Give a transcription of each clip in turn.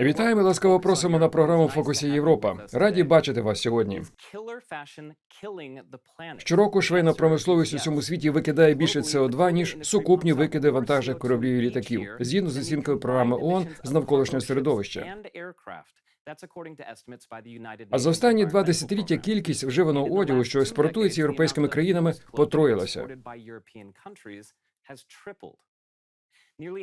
Вітаємо, ласкаво просимо на програму фокусі Європа. Раді бачити вас сьогодні. Щороку швейна промисловість у всьому світі викидає більше СО2, ніж сукупні викиди вантажних кораблів і літаків, згідно з оцінкою програми ООН з навколишнього середовища. А за останні два десятиліття кількість вживаного одягу, що експортується європейськими країнами, потроїлася.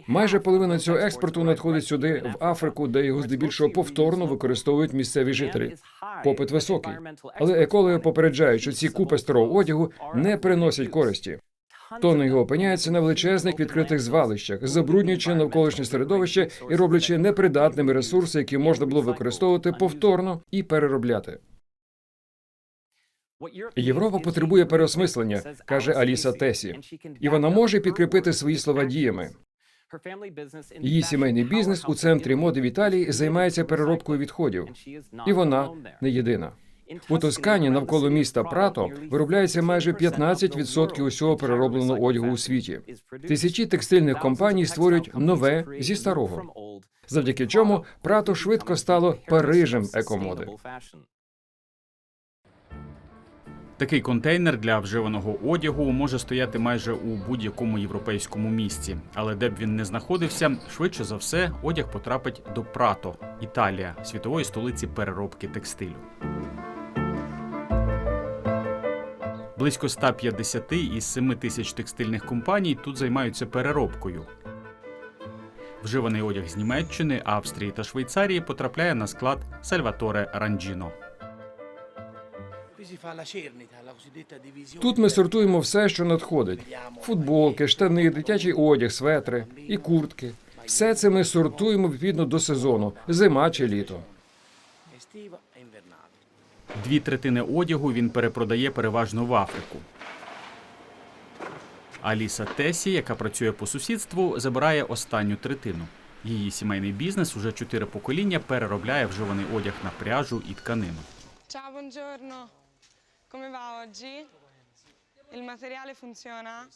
Майже половина цього експорту надходить сюди в Африку, де його здебільшого повторно використовують місцеві жителі. Попит високий, але екологи попереджають, що ці купи старого одягу не приносять користі. Тони його опиняються на величезних відкритих звалищах, забруднюючи навколишнє середовище і роблячи непридатними ресурси, які можна було використовувати повторно і переробляти. Європа потребує переосмислення, каже Аліса Тесі, і вона може підкріпити свої слова діями. Її сімейний бізнес у центрі моди в Італії займається переробкою відходів, і вона не єдина. У Тоскані навколо міста Прато виробляється майже 15% усього переробленого одягу у світі. Тисячі текстильних компаній створюють нове зі старого, завдяки чому Прато швидко стало Парижем екомоди. Такий контейнер для вживаного одягу може стояти майже у будь-якому європейському місті, але де б він не знаходився, швидше за все одяг потрапить до Прато, Італія, світової столиці переробки текстилю. Близько 150 із 7 тисяч текстильних компаній тут займаються переробкою. Вживаний одяг з Німеччини, Австрії та Швейцарії потрапляє на склад Сальваторе Ранджіно. Тут ми сортуємо все, що надходить: футболки, штани, дитячий одяг, светри і куртки. Все це ми сортуємо відповідно до сезону, зима чи літо. Дві третини одягу він перепродає переважно в Африку. Аліса Тесі, яка працює по сусідству, забирає останню третину. Її сімейний бізнес уже чотири покоління переробляє вживаний одяг на пряжу і тканину. Come va oggi? Il materiale funziona?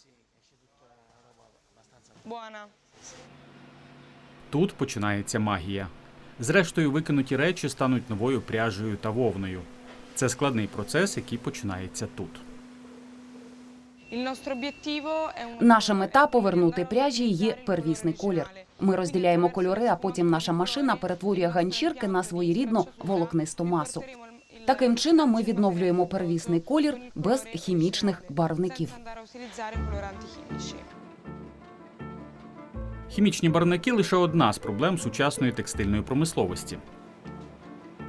Buona. Тут починається магія. Зрештою, викинуті речі стануть новою пряжею та вовною. Це складний процес, який починається тут. Il nostro obiettivo è un... Наша мета повернути пряжі її первісний колір. Ми розділяємо кольори, а потім наша машина перетворює ганчірки на своєрідну волокнисту масу. Таким чином ми відновлюємо первісний колір без хімічних барвників. Хімічні барвники лише одна з проблем сучасної текстильної промисловості.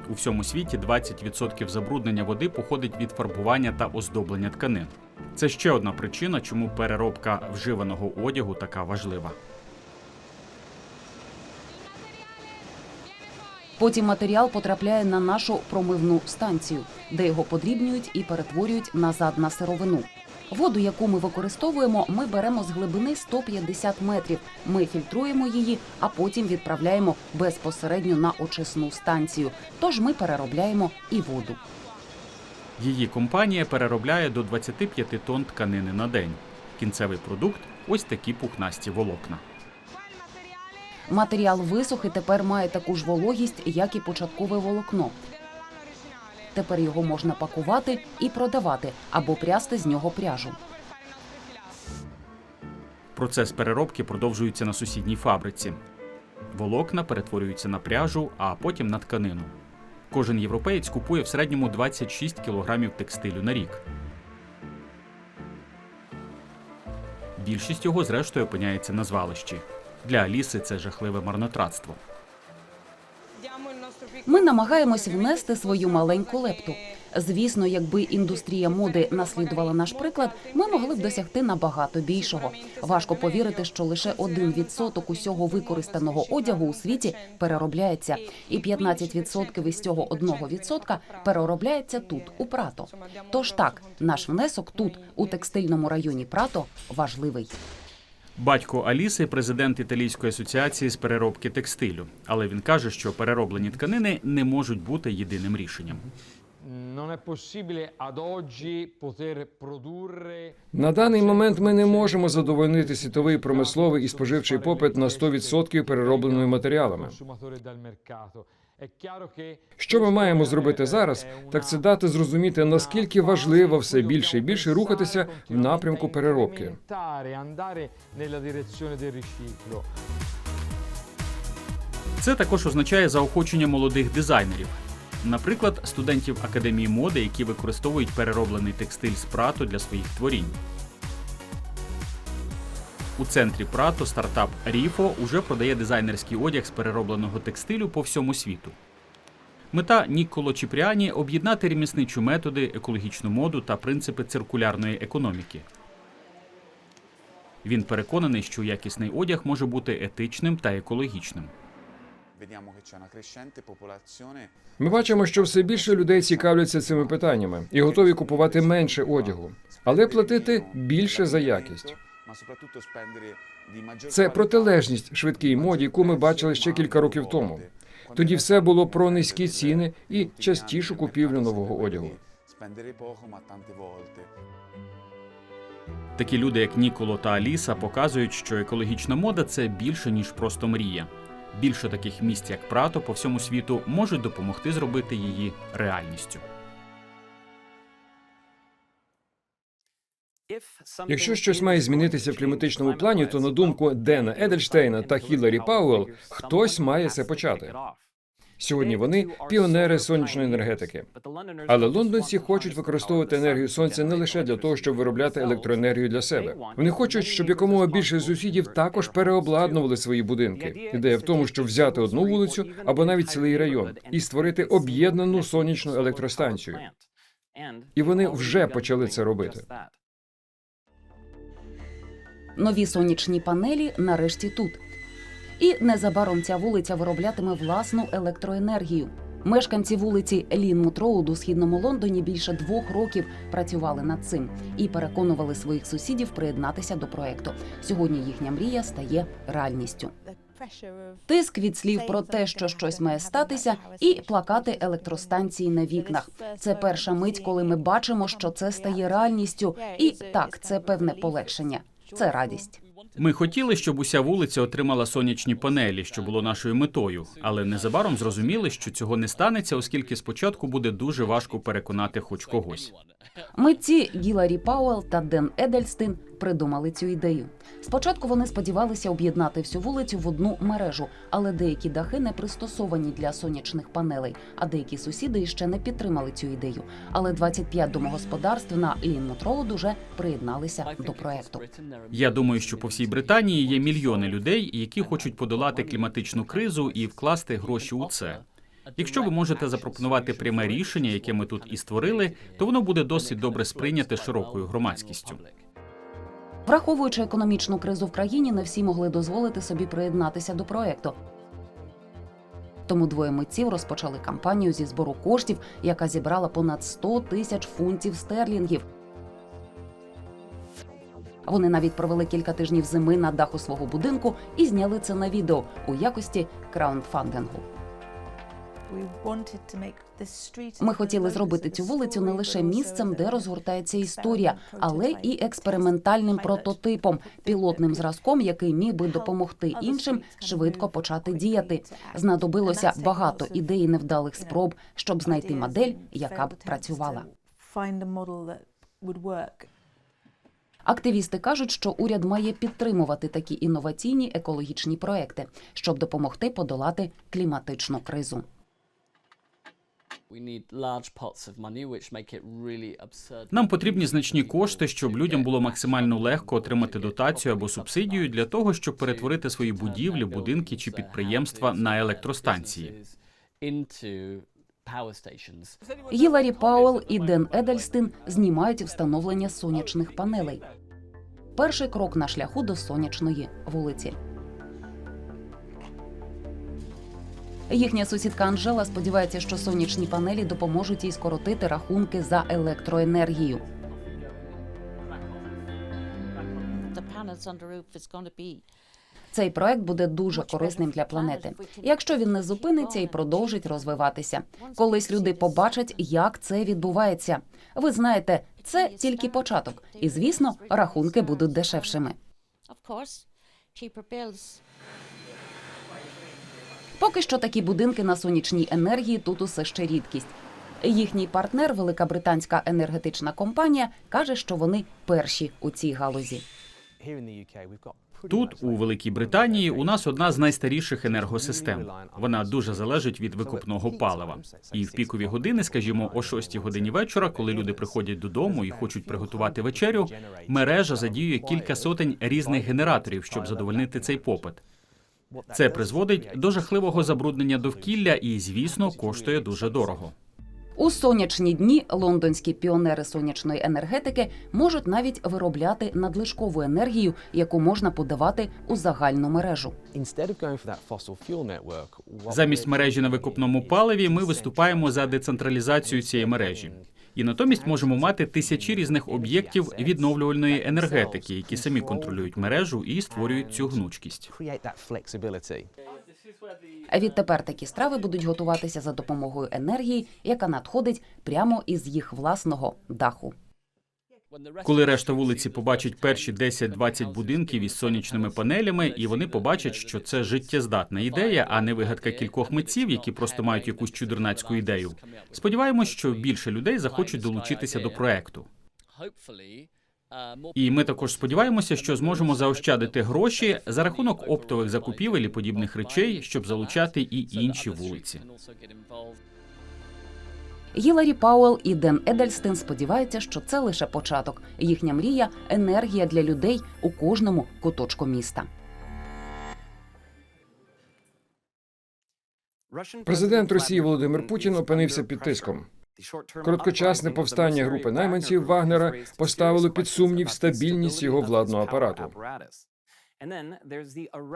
У всьому світі 20% забруднення води походить від фарбування та оздоблення тканин. Це ще одна причина, чому переробка вживаного одягу така важлива. Потім матеріал потрапляє на нашу промивну станцію, де його подрібнюють і перетворюють назад на сировину. Воду, яку ми використовуємо, ми беремо з глибини 150 метрів. Ми фільтруємо її, а потім відправляємо безпосередньо на очисну станцію. Тож ми переробляємо і воду. Її компанія переробляє до 25 тонн тканини на день. Кінцевий продукт ось такі пухнасті волокна. Матеріал висох і тепер має таку ж вологість, як і початкове волокно. Тепер його можна пакувати і продавати або прясти з нього пряжу. Процес переробки продовжується на сусідній фабриці. Волокна перетворюються на пряжу, а потім на тканину. Кожен європеєць купує в середньому 26 кілограмів текстилю на рік. Більшість його, зрештою, опиняється на звалищі. Для Аліси це жахливе марнотратство. Ми намагаємось внести свою маленьку лепту. Звісно, якби індустрія моди наслідувала наш приклад, ми могли б досягти набагато більшого. Важко повірити, що лише один відсоток усього використаного одягу у світі переробляється, і 15% із цього одного відсотка переробляється тут, у Прато. Тож так, наш внесок тут, у текстильному районі Прато, важливий. Батько Аліси президент Італійської асоціації з переробки текстилю. Але він каже, що перероблені тканини не можуть бути єдиним рішенням. На даний момент ми не можемо задовольнити світовий промисловий і споживчий попит на 100% переробленими матеріалами. Що ми маємо зробити зараз, так це дати зрозуміти, наскільки важливо все більше і більше рухатися в напрямку переробки. Це також означає заохочення молодих дизайнерів. Наприклад, студентів академії моди, які використовують перероблений текстиль з прато для своїх творінь. У центрі Прато стартап Ріфо уже продає дизайнерський одяг з переробленого текстилю по всьому світу. Мета Ніколо Чіпріані об'єднати ремісничі методи, екологічну моду та принципи циркулярної економіки. Він переконаний, що якісний одяг може бути етичним та екологічним. Ми бачимо, що все більше людей цікавляться цими питаннями і готові купувати менше одягу, але платити більше за якість. Це протилежність швидкій моді, яку ми бачили ще кілька років тому. Тоді все було про низькі ціни і частішу купівлю нового одягу. Такі люди, як Ніколо та Аліса, показують, що екологічна мода це більше ніж просто мрія. Більше таких місць, як Прато, по всьому світу можуть допомогти зробити її реальністю. Якщо щось має змінитися в кліматичному плані, то на думку Дена Едельштейна та Хіларі Пауел, хтось має це почати. Сьогодні вони піонери сонячної енергетики. Але лондонці хочуть використовувати енергію сонця не лише для того, щоб виробляти електроенергію для себе. Вони хочуть, щоб якомога більше сусідів також переобладнували свої будинки. Ідея в тому, щоб взяти одну вулицю або навіть цілий район і створити об'єднану сонячну електростанцію. І вони вже почали це робити. Нові сонячні панелі нарешті тут. І незабаром ця вулиця вироблятиме власну електроенергію. Мешканці вулиці Лінмут Роуд у східному Лондоні більше двох років працювали над цим і переконували своїх сусідів приєднатися до проекту. Сьогодні їхня мрія стає реальністю. Тиск від слів про те, що щось має статися, і плакати електростанції на вікнах. Це перша мить, коли ми бачимо, що це стає реальністю, і так, це певне полегшення. Це радість. Ми хотіли, щоб уся вулиця отримала сонячні панелі, що було нашою метою, але незабаром зрозуміли, що цього не станеться, оскільки спочатку буде дуже важко переконати хоч когось. Митці Гіларі Пауел та Ден Едельстин придумали цю ідею. Спочатку вони сподівалися об'єднати всю вулицю в одну мережу, але деякі дахи не пристосовані для сонячних панелей, а деякі сусіди ще не підтримали цю ідею. Але 25 домогосподарств на Лінмут Роуд уже приєдналися до проекту. Я думаю, що по всій Британії є мільйони людей, які хочуть подолати кліматичну кризу і вкласти гроші у це. Якщо ви можете запропонувати пряме рішення, яке ми тут і створили, то воно буде досить добре сприйняте широкою громадськістю. Враховуючи економічну кризу в країні, не всі могли дозволити собі приєднатися до проекту. Тому двоє митців розпочали кампанію зі збору коштів, яка зібрала понад 100 тисяч фунтів стерлінгів. Вони навіть провели кілька тижнів зими на даху свого будинку і зняли це на відео у якості краундфандингу. Ми хотіли зробити цю вулицю не лише місцем, де розгортається історія, але і експериментальним прототипом, пілотним зразком, який міг би допомогти іншим швидко почати діяти. Знадобилося багато ідей невдалих спроб, щоб знайти модель, яка б працювала. Активісти кажуть, що уряд має підтримувати такі інноваційні екологічні проекти, щоб допомогти подолати кліматичну кризу. Нам потрібні значні кошти, щоб людям було максимально легко отримати дотацію або субсидію для того, щоб перетворити свої будівлі, будинки чи підприємства на електростанції. Гіларі Пауел і Ден Едельстин знімають встановлення сонячних панелей. Перший крок на шляху до сонячної вулиці. Їхня сусідка Анжела сподівається, що сонячні панелі допоможуть їй скоротити рахунки за електроенергію. Цей проект буде дуже корисним для планети. Якщо він не зупиниться і продовжить розвиватися. Колись люди побачать, як це відбувається. Ви знаєте, це тільки початок, і звісно, рахунки будуть дешевшими. Поки що такі будинки на сонячній енергії тут усе ще рідкість. Їхній партнер, велика британська енергетична компанія, каже, що вони перші у цій галузі. Тут, у Великій Британії, у нас одна з найстаріших енергосистем. Вона дуже залежить від викупного палива. І в пікові години, скажімо, о 6 годині вечора, коли люди приходять додому і хочуть приготувати вечерю, мережа задіює кілька сотень різних генераторів, щоб задовольнити цей попит. Це призводить до жахливого забруднення довкілля і, звісно, коштує дуже дорого. У сонячні дні лондонські піонери сонячної енергетики можуть навіть виробляти надлишкову енергію, яку можна подавати у загальну мережу. Замість мережі на викопному паливі ми виступаємо за децентралізацію цієї мережі. І натомість можемо мати тисячі різних об'єктів відновлювальної енергетики, які самі контролюють мережу і створюють цю гнучкість. Відтепер такі страви будуть готуватися за допомогою енергії, яка надходить прямо із їх власного даху. Коли решта вулиці побачить перші 10-20 будинків із сонячними панелями, і вони побачать, що це життєздатна ідея, а не вигадка кількох митців, які просто мають якусь чудернацьку ідею. Сподіваємось, що більше людей захочуть долучитися до проекту. І ми також сподіваємося, що зможемо заощадити гроші за рахунок оптових закупівель і подібних речей, щоб залучати і інші вулиці. Гіларі Пауел і Ден Едельстин сподіваються, що це лише початок. Їхня мрія енергія для людей у кожному куточку міста. Президент Росії Володимир Путін опинився під тиском. Короткочасне повстання групи найманців Вагнера поставило під сумнів стабільність його владного апарату.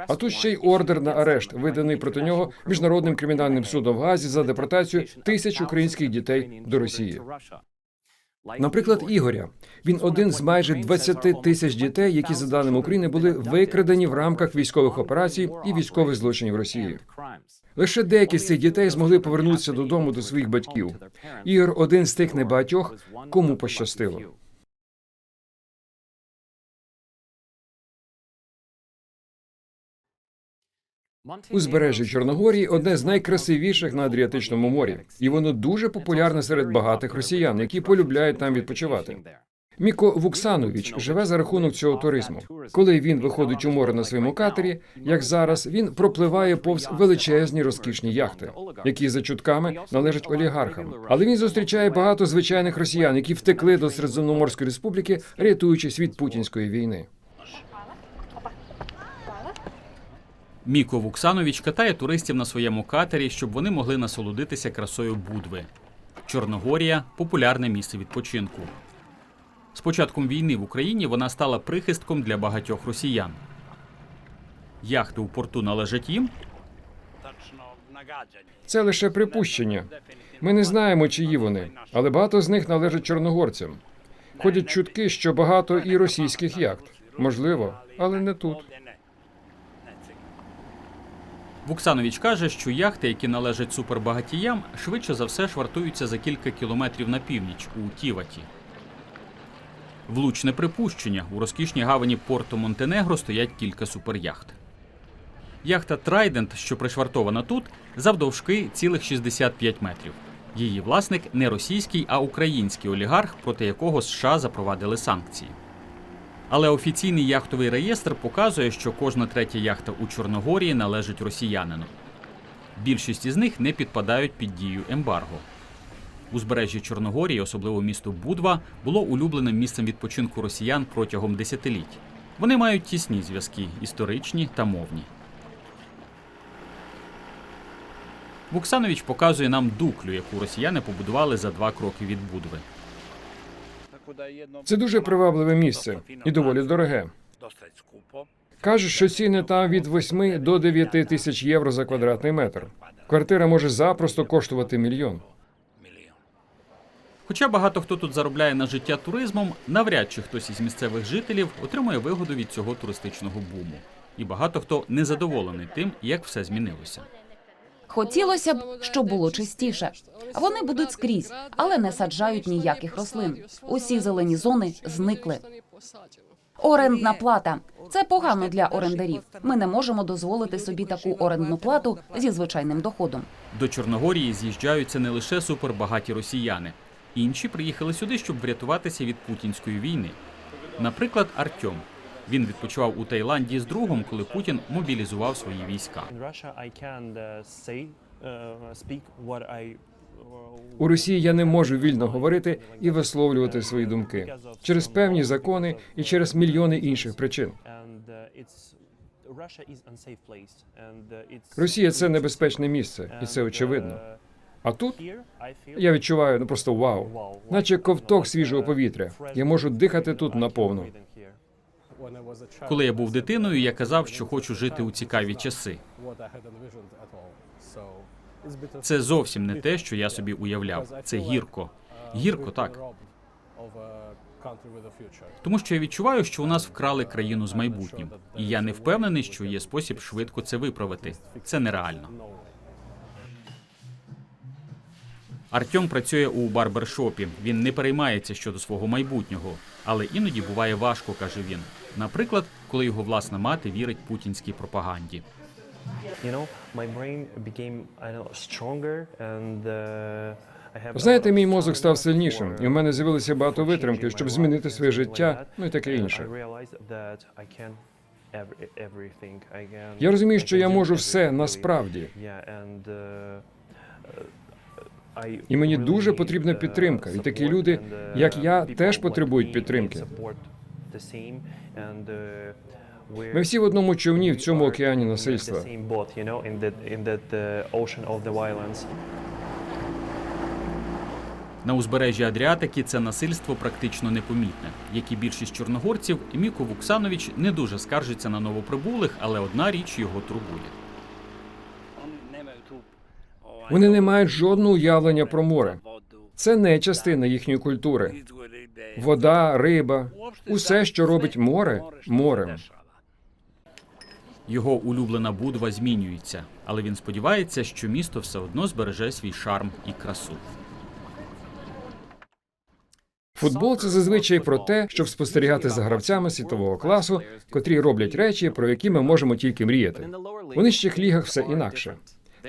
А тут ще й ордер на арешт, виданий проти нього міжнародним кримінальним судом в Газі за депортацію тисяч українських дітей до Росії. Наприклад, Ігоря. Він один з майже 20 тисяч дітей, які, за даними України, були викрадені в рамках військових операцій і військових злочинів Росії. Лише деякі з цих дітей змогли повернутися додому до своїх батьків. Ігор один з тих небагатьох, кому пощастило. Узбережжя Чорногорії одне з найкрасивіших на Адріатичному морі, і воно дуже популярне серед багатих росіян, які полюбляють там відпочивати. Міко Вуксанович живе за рахунок цього туризму. Коли він виходить у море на своєму катері, як зараз, він пропливає повз величезні розкішні яхти, які за чутками належать олігархам. Але він зустрічає багато звичайних росіян, які втекли до Середземноморської республіки, рятуючись від путінської війни. Міко Вуксанович катає туристів на своєму катері, щоб вони могли насолодитися красою Будви. Чорногорія популярне місце відпочинку. З початком війни в Україні вона стала прихистком для багатьох росіян. Яхти у порту належать їм, Це лише припущення. Ми не знаємо, чиї вони, але багато з них належать чорногорцям. Ходять чутки, що багато і російських яхт. Можливо, але не тут. Вуксанович каже, що яхти, які належать супербагатіям, швидше за все швартуються за кілька кілометрів на північ у Тіваті. Влучне припущення у розкішній гавані Порто Монтенегро стоять кілька суперяхт. Яхта Трайдент, що пришвартована тут, завдовжки цілих 65 метрів. Її власник не російський, а український олігарх, проти якого США запровадили санкції. Але офіційний яхтовий реєстр показує, що кожна третя яхта у Чорногорії належить росіянину. Більшість із них не підпадають під дію ембарго. Узбережжя Чорногорії, особливо місто Будва, було улюбленим місцем відпочинку росіян протягом десятиліть. Вони мають тісні зв'язки історичні та мовні. Вуксанович показує нам дуклю, яку росіяни побудували за два кроки від Будви. Це дуже привабливе місце і доволі дороге. Кажуть, що ціни там від 8 до 9 тисяч євро за квадратний метр. Квартира може запросто коштувати мільйон. Хоча багато хто тут заробляє на життя туризмом, навряд чи хтось із місцевих жителів отримує вигоду від цього туристичного буму. і багато хто незадоволений тим, як все змінилося. Хотілося б, щоб було чистіше. Вони будуть скрізь, але не саджають ніяких рослин. Усі зелені зони зникли. Орендна плата це погано для орендарів. Ми не можемо дозволити собі таку орендну плату зі звичайним доходом. До Чорногорії з'їжджаються не лише супербагаті росіяни. Інші приїхали сюди, щоб врятуватися від путінської війни. Наприклад, Артем. Він відпочивав у Таїланді з другом, коли Путін мобілізував свої війська. Uh, uh, uh, У Росії я не можу вільно говорити і висловлювати свої думки через певні закони і через мільйони інших причин. Росія це небезпечне місце, і це очевидно. А тут я відчуваю ну просто вау, наче ковток свіжого повітря. Я можу дихати тут наповну. Коли я був дитиною, я казав, що хочу жити у цікаві часи. Це зовсім не те, що я собі уявляв. Це гірко. Гірко, так. Тому що я відчуваю, що у нас вкрали країну з майбутнім, і я не впевнений, що є спосіб швидко це виправити. Це нереально. Артем працює у барбершопі. Він не переймається щодо свого майбутнього, але іноді буває важко, каже він. Наприклад, коли його власна мати вірить путінській пропаганді. Uh, Знаєте, мій мозок став сильнішим, і в мене з'явилося багато витримки, щоб змінити своє життя, ну і таке інше. Я розумію, що я можу все насправді. І мені дуже потрібна підтримка. І такі люди, як я, теж потребують підтримки. Ми всі в одному човні в цьому океані насильства. На узбережжі Адріатики це насильство практично непомітне. Як і більшість чорногорців, Міко Вуксанович не дуже скаржиться на новоприбулих, але одна річ його турбує. Вони не мають жодного уявлення про море. Це не частина їхньої культури. Вода, риба, усе, що робить море, морем. Його улюблена будва змінюється, але він сподівається, що місто все одно збереже свій шарм і красу. Футбол це зазвичай про те, щоб спостерігати за гравцями світового класу, котрі роблять речі, про які ми можемо тільки мріяти. У нижчих лігах все інакше.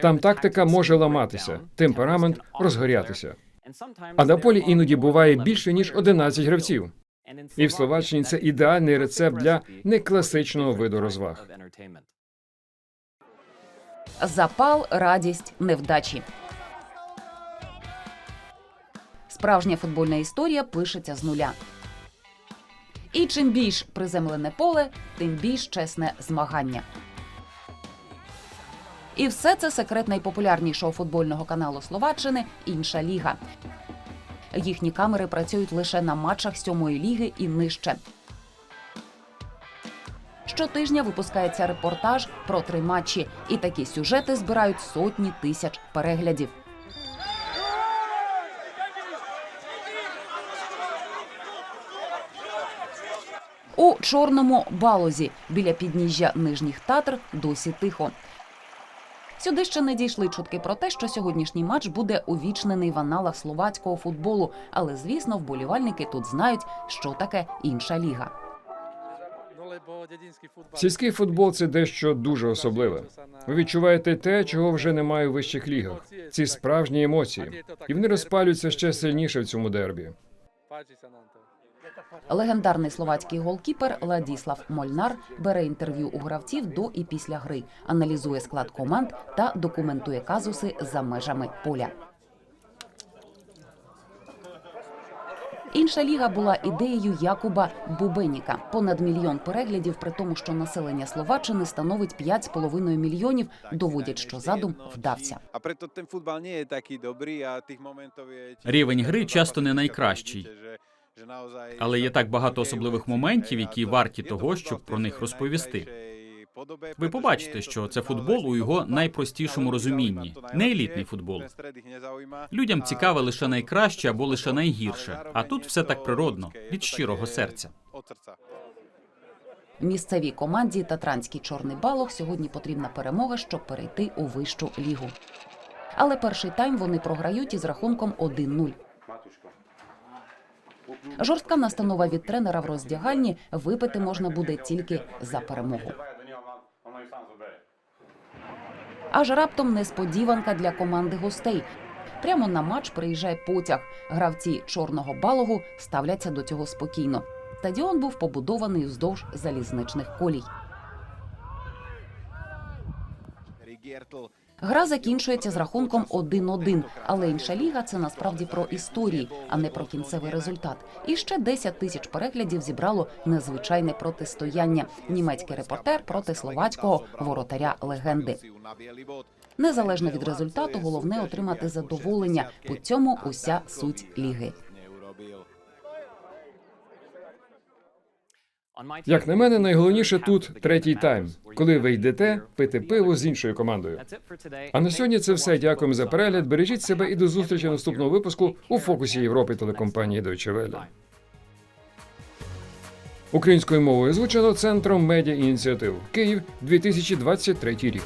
Там тактика може ламатися, темперамент розгорятися. А на полі іноді буває більше ніж 11 гравців. І в Словаччині це ідеальний рецепт для некласичного виду розваг. Запал, радість, невдачі. Справжня футбольна історія пишеться з нуля. І чим більш приземлене поле, тим більш чесне змагання. І все це секрет найпопулярнішого футбольного каналу Словаччини Інша ліга. Їхні камери працюють лише на матчах сьомої ліги і нижче. Щотижня випускається репортаж про три матчі, і такі сюжети збирають сотні тисяч переглядів. У чорному балозі біля підніжжя нижніх татр досі тихо. Сюди ще не дійшли чутки про те, що сьогоднішній матч буде увічнений в аналах словацького футболу. Але звісно, вболівальники тут знають, що таке інша ліга. Сільський футбол це дещо дуже особливе. Ви відчуваєте те, чого вже немає у вищих лігах. Ці справжні емоції, і вони розпалюються ще сильніше в цьому дербі. Легендарний словацький голкіпер Ладіслав Мольнар бере інтерв'ю у гравців до і після гри, аналізує склад команд та документує казуси за межами поля. Інша ліга була ідеєю Якуба Бубеніка. Понад мільйон переглядів, при тому, що населення Словаччини становить 5,5 мільйонів, доводять, що задум вдався. Рівень гри часто не найкращий. Але є так багато особливих моментів, які варті того, щоб про них розповісти. Ви побачите, що це футбол у його найпростішому розумінні, не елітний футбол. Людям цікаве лише найкраще або лише найгірше, а тут все так природно, від щирого серця. Місцевій команді Татранський чорний балох сьогодні потрібна перемога, щоб перейти у вищу лігу. Але перший тайм вони програють із рахунком 1-0. Жорстка настанова від тренера в роздягальні випити можна буде тільки за перемогу. Аж раптом несподіванка для команди гостей. Прямо на матч приїжджає потяг. Гравці чорного балогу ставляться до цього спокійно. Стадіон був побудований вздовж залізничних колій. Гра закінчується з рахунком 1-1, але інша ліга це насправді про історії, а не про кінцевий результат. І ще 10 тисяч переглядів зібрало незвичайне протистояння. Німецький репортер проти словацького воротаря легенди. Незалежно від результату, головне отримати задоволення. У цьому уся суть ліги. Як на мене, найголовніше тут третій тайм, коли ви йдете пити пиво з іншою командою. А на сьогодні це все. Дякуємо за перегляд. Бережіть себе і до зустрічі наступного випуску у фокусі Європи телекомпанії Deutsche Welle. Українською мовою звучало центром медіа ініціатив Київ 2023 рік.